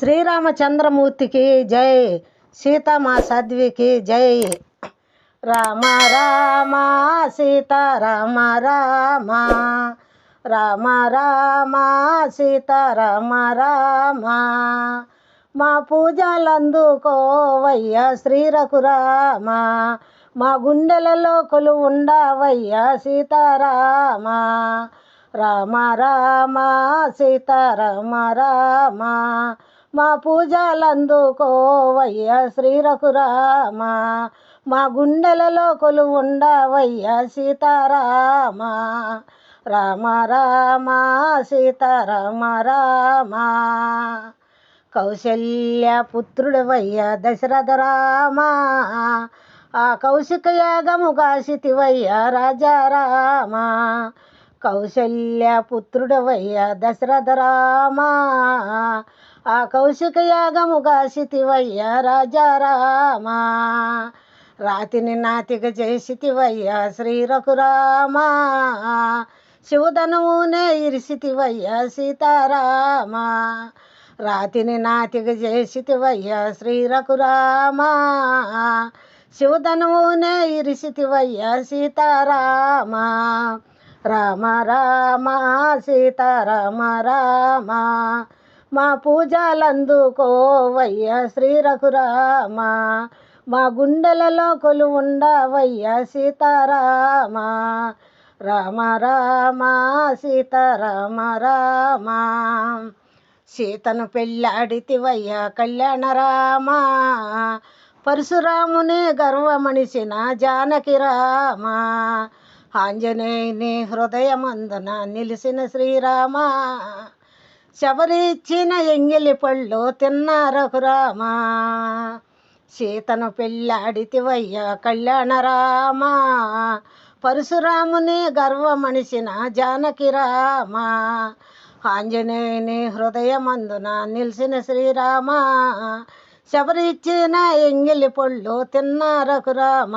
శ్రీరామచంద్రమూర్తికి జై సీతమా సద్వికి జై. రామ రామ సీత రామ రామ. రామ రామ సీత రామ రామ. మా పూజలందుకోవయ్యా శ్రీరఘురామ. మా గుండెలలో కొలు ఉండవయ్యా సీతారామ రామ రామ సీతారామ రామ. మా పూజలందుకోవయ్యా శ్రీరఘురామ. మా గుండెలలో కొలు ఉండవయ్యా సీతారామ. రామ రామ సీతారామ రామ. కౌశల్య పుత్రుడవయ్యా దశరథ రామ. ఆ కౌశిక యాగము కాశితివయ్య రాజారామ కౌశల్య పుత్రుడవయ్యా దశరథ రామ. ఆ కౌశిక యాగము కాశితివయ్య రాజారామ రాతిని నాతిక చేసితివయ్య శ్రీరఘురామ శివధనమునే ఇరిసితివయ్య సీతారామా. రాతిని నాతిక చేసితివయ్య శ్రీరఘురామ శివధనమునే ఇరిసితివయ్య సీతారామ. రామ రామ సీతారామ రామ. మా పూజలందుకోవయ్యా శ్రీ రఘురామ మా గుండెలలో కొలు ఉండవయ్య సీతారామ. రామ రామ సీతారామ రామ. సీతను పెళ్ళాడితివయ్యా కళ్యాణ రామ. పరశురాముని గర్వమణిసిన జానకి రామ. ఆంజనేయుని హృదయమందున నిలిసిన శ్రీరామ. శబరిచ్చిన ఎంగిలి పళ్ళు తిన్న రామ. సీతను పెళ్ళాడితివయ్యా కళ్యాణ రామ. పరశురాముని గర్వమణిసిన జానకి రామ. ఆంజనేయుని హృదయమందున నిలిచిన శ్రీరామ. శబరిచ్చిన ఎంగిలి పళ్ళు తిన్న రఘురామ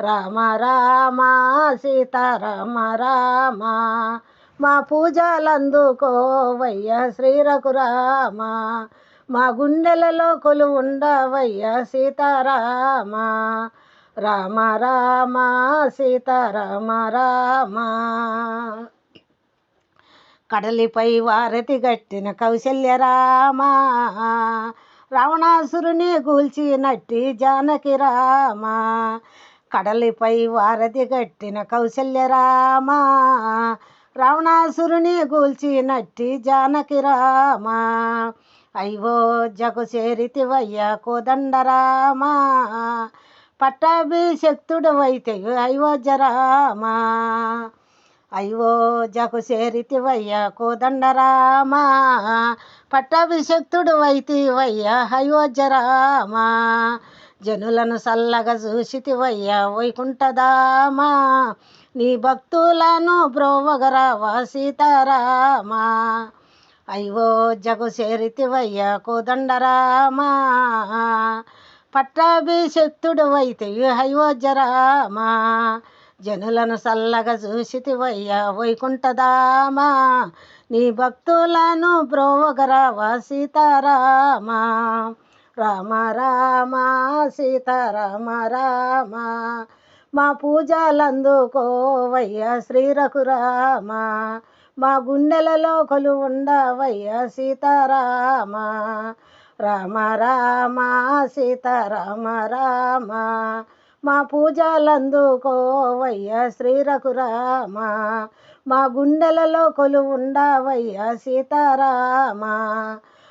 రామ రామ సీతారామ రామ. మా పూజలందుకోవయ్యా శ్రీరఘురామ మా గుండెలలో కొలు ఉండవయ్యా సీతారామ. రామ రామ సీతారామ రామ. కడలిపై వారతి గట్టిన కౌశల్య రామ. రావణాసురుని కూల్చినట్టి జానకి రామ. కడలిపై వారధి గట్టిన కౌశల్య రామ. రావణాసురుని కూల్చినట్టి జానకి రామ. అయ్యో జగు చేరితివయ్య కోదండ రామ. పట్టాభిషక్తుడు అయితే అయోధ్య రామ అయ్యో జగు చేరితివయ్య కోదండ రామ. పట్టాభిషక్తుడు అయితివయ్య అయోధ్య రామ జనులను సల్లగా చూసితివయ్య వైకుంఠధామా. నీ భక్తులను బ్రోవగరావా సీతారామా. అయ్యో జగు చేరితివయ్యా కోదండరామా. పట్టాభిషక్తుడు అయితే అయోధ్య రామ జనులను చల్లగా చూసితివయ్య వైకుంఠదామా నీ భక్తులను బ్రోవగరావా సీతారామా. రామ రామ సీతారామ రామ. మా పూజలందుకోవయ్య శ్రీరఘురామ. మా గుండెలలో కొలు ఉండవయ్యా సీతారామ. రామ రామ సీతారామ రామ. మా పూజలందుకోవయ్య శ్రీరఘురామ. మా గుండెలలో కొలు ఉండవయ్యా సీతారామ.